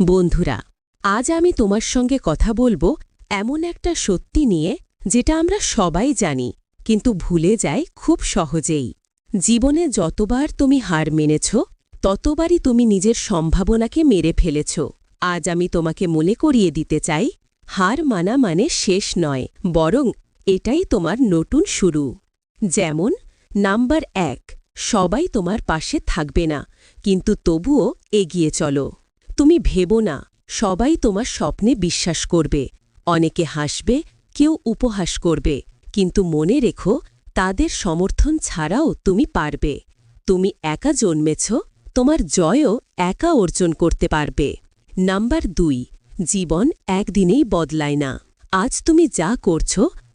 বন্ধুরা, আজ আমি তোমার সঙ্গে কথা বলব এমন একটা সত্যি নিয়ে যেটা আমরা সবাই জানি, কিন্তু ভুলে যাই খুব সহজেই। জীবনে যতবার তুমি হার মেনেছ, ততবারই তুমি নিজের সম্ভাবনাকে মেরে ফেলেছ। আজ আমি তোমাকে মনে করিয়ে দিতে চাই, হার মানা মানে শেষ নয়, বরং এটাই তোমার নতুন শুরু। যেমন, নাম্বার এক, সবাই তোমার পাশে থাকবে না, কিন্তু তবুও এগিয়ে চলো। তুমি ভেবো না, সবাই তোমার স্বপ্নে বিশ্বাস করবে। অনেকে হাসবে, কেউ উপহাস করবে। কিন্তু মনে রেখো, তাদের সমর্থন ছাড়াও তুমি পারবে। তুমি একা জন্মেছ, তোমার জয়ও একা অর্জন করতে পারবে। নাম্বার দুই, জীবন একদিনেই বদলায় না। আজ তুমি যা করছ,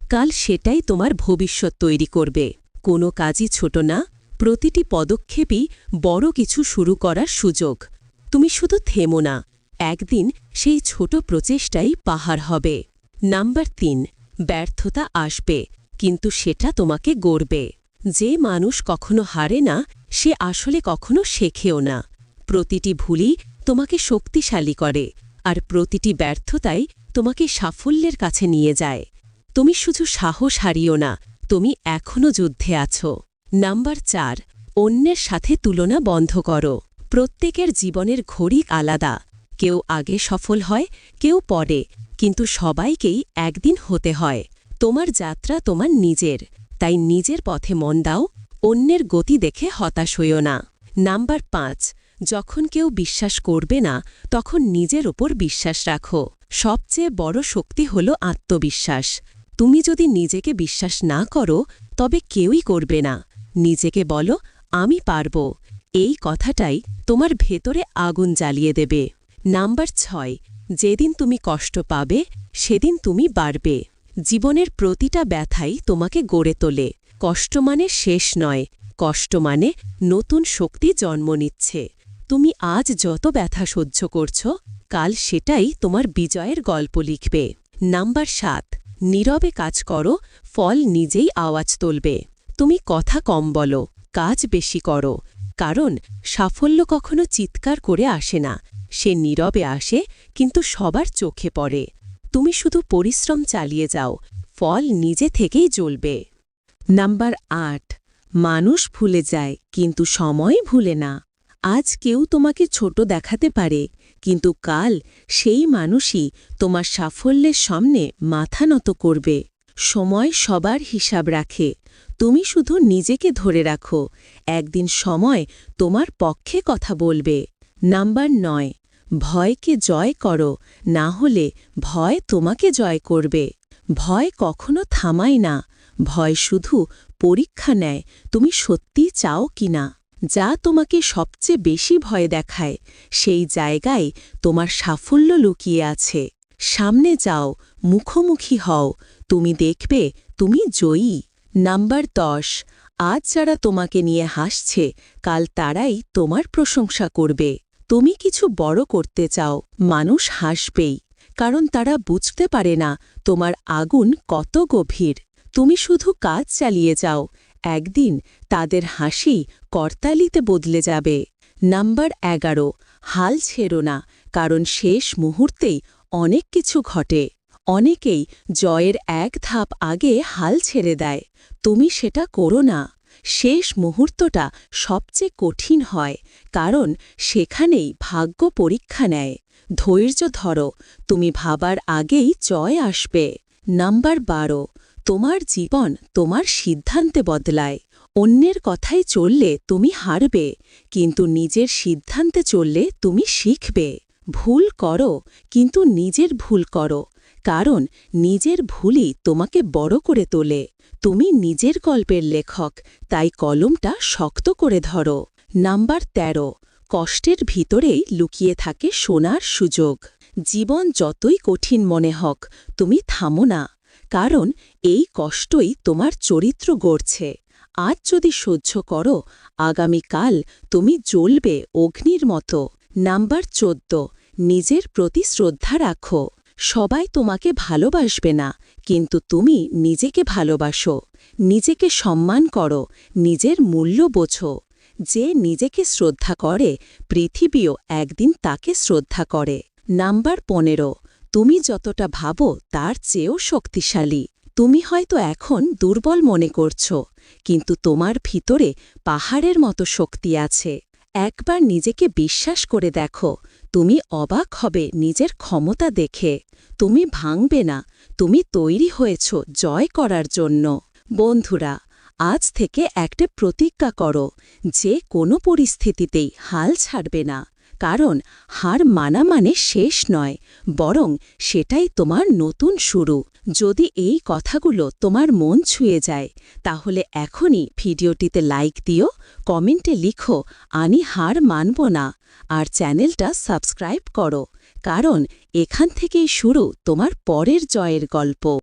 কাল সেটাই তোমার ভবিষ্যৎ তৈরি করবে। কোনো কাজই ছোট না, প্রতিটি পদক্ষেপই বড় কিছু শুরু করার সুযোগ। তুমি শুধু থেমো না, একদিন সেই ছোট প্রচেষ্টাই পাহাড় হবে। নাম্বার তিন, ব্যর্থতা আসবে, কিন্তু সেটা তোমাকে গড়বে। যে মানুষ কখনো হারে না, সে আসলে কখনো শেখেও না। প্রতিটি ভুলই তোমাকে শক্তিশালী করে, আর প্রতিটি ব্যর্থতাই তোমাকে সাফল্যের কাছে নিয়ে যায়। তুমি শুধু সাহস হারিও না, তুমি এখনও যুদ্ধে আছো। নাম্বার চার, অন্যের সাথে তুলনা বন্ধ করো। প্রত্যেকের জীবনের ঘড়ি আলাদা। কেউ আগে সফল হয়, কেউ পরে, কিন্তু সবাইকেই একদিন হতে হয়। তোমার যাত্রা তোমার নিজের। তাই নিজের পথে মন দাও, অন্যের গতি দেখে হতাশ হইও না। নাম্বার পাঁচ, যখন কেউ বিশ্বাস করবে না, তখন নিজের ওপর বিশ্বাস রাখো। সবচেয়ে বড় শক্তি হল আত্মবিশ্বাস। তুমি যদি নিজেকে বিশ্বাস না করো, তবে কেউই করবে না। নিজেকে বলো, আমি পারব। এই কথাটাই তোমার ভেতরে আগুন জ্বালিয়ে দেবে। নাম্বার ছয়, যেদিন তুমি কষ্ট পাবে, সেদিন তুমি বাড়বে। জীবনের প্রতিটা ব্যথাই তোমাকে গড়ে তোলে। কষ্ট মানে শেষ নয়, কষ্ট মানে নতুন শক্তি জন্ম নিচ্ছে। তুমি আজ যত ব্যথা সহ্য করছ, কাল সেটাই তোমার বিজয়ের গল্প লিখবে। নাম্বার সাত, নীরবে কাজ করো, ফল নিজেই আওয়াজ তুলবে। তুমি কথা কম বলো, কাজ বেশি করো। কারণ সাফল্য কখনো চিৎকার করে আসে না। সে নীরবে আসে, কিন্তু সবার চোখে পড়ে। তুমি শুধু পরিশ্রম চালিয়ে যাও, ফল নিজে থেকেই জ্বলবে। নাম্বার আট, মানুষ ভুলে যায়, কিন্তু সময় ভুলে না। আজ কেউ তোমাকে ছোট দেখাতে পারে, কিন্তু কাল সেই মানুষই তোমার সাফল্যের সামনে মাথা নত করবে। সময় সবার হিসাব রাখে। তুমি শুধু নিজেকে ধরে রাখো। একদিন সময় তোমার পক্ষে কথা বলবে। নাম্বার নয়, ভয়কে জয় করো। না হলে ভয় তোমাকে জয় করবে। ভয় কখনো থামায় না। ভয় শুধু পরীক্ষা নেয় তুমি সত্যি চাও কিনা। যা তোমাকে সবচেয়ে বেশি ভয় দেখায়, সেই জায়গায় তোমার সাফল্য লুকিয়ে আছে। সামনে যাও, মুখোমুখি হও। তুমি দেখবে তুমি জয়ী। নাম্বার দশ, আজ যারা তোমাকে নিয়ে হাসছে, কাল তারাই তোমার প্রশংসা করবে। তুমি কিছু বড় করতে চাও, মানুষ হাসবেই, কারণ তারা বুঝতে পারে না তোমার আগুন কত গভীর। তুমি শুধু কাজ চালিয়ে যাও, একদিন তাদের হাসি করতালিতে বদলে যাবে। নাম্বার এগারো, হাল ছেড়ো না, কারণ শেষ মুহূর্তেই অনেক কিছু ঘটে। অনেকেই জয়ের এক ধাপ আগে হাল ছেড়ে দেয়। তুমি সেটা করো না। শেষ মুহূর্তটা সবচেয়ে কঠিন হয়, কারণ সেখানেই ভাগ্য পরীক্ষা নেয়। ধৈর্য ধরো, তুমি ভাবার আগেই জয় আসবে। নাম্বার বারো, তোমার জীবন তোমার সিদ্ধান্তে বদলায়। অন্যের কথায় চললে তুমি হারবে, কিন্তু নিজের সিদ্ধান্তে চললে তুমি শিখবে। ভুল করো, কিন্তু নিজের ভুল করো, কারণ নিজের ভুলই তোমাকে বড় করে তোলে। তুমি নিজের গল্পের লেখক, তাই কলমটা শক্ত করে ধরো। নাম্বার ১৩ কষ্টের ভিতরেই লুকিয়ে থাকে সোনার সুযোগ। জীবন যতই কঠিন মনে হক, তুমি থামো না, কারণ এই কষ্টই তোমার চরিত্র গড়ছে। আজ যদি সহ্য করো, আগামীকাল তুমি জ্বলবে অগ্নির মতো। নাম্বার চোদ্দ নিজের প্রতি শ্রদ্ধা রাখো। সবাই তোমাকে ভালোবাসবে না, কিন্তু তুমি নিজেকে ভালোবাসো, নিজেকে সম্মান করো, নিজের মূল্য বোঝো। যে নিজেকে শ্রদ্ধা করে, পৃথিবীও একদিন তাকে শ্রদ্ধা করে। নাম্বার পনেরো, তুমি যতটা ভাবো তার চেয়েও শক্তিশালী। তুমি হয়তো এখন দুর্বল মনে করছ, কিন্তু তোমার ভিতরে পাহাড়ের মতো শক্তি আছে। একবার নিজেকে বিশ্বাস করে দেখো তুমি অবাক হবে নিজের ক্ষমতা দেখে। তুমি ভাঙবে না। তুমি তৈরি হয়েছ জয় করার জন্য। বন্ধুরা, আজ থেকে একটা প্রতিজ্ঞা করো, যে কোনো পরিস্থিতিতেই হাল ছাড়বে না। কারণ হার মানা মানে শেষ নয়, বরং সেটাই তোমার নতুন শুরু। যদি এই কথাগুলো তোমার মন ছুঁয়ে যায়, তাহলে এখনই ভিডিওটিতে লাইক দিও, কমেন্টে লিখো, আমি হার মানব না, আর চ্যানেলটা সাবস্ক্রাইব করো, কারণ এখান থেকেই শুরু তোমার পরের জয়ের গল্প।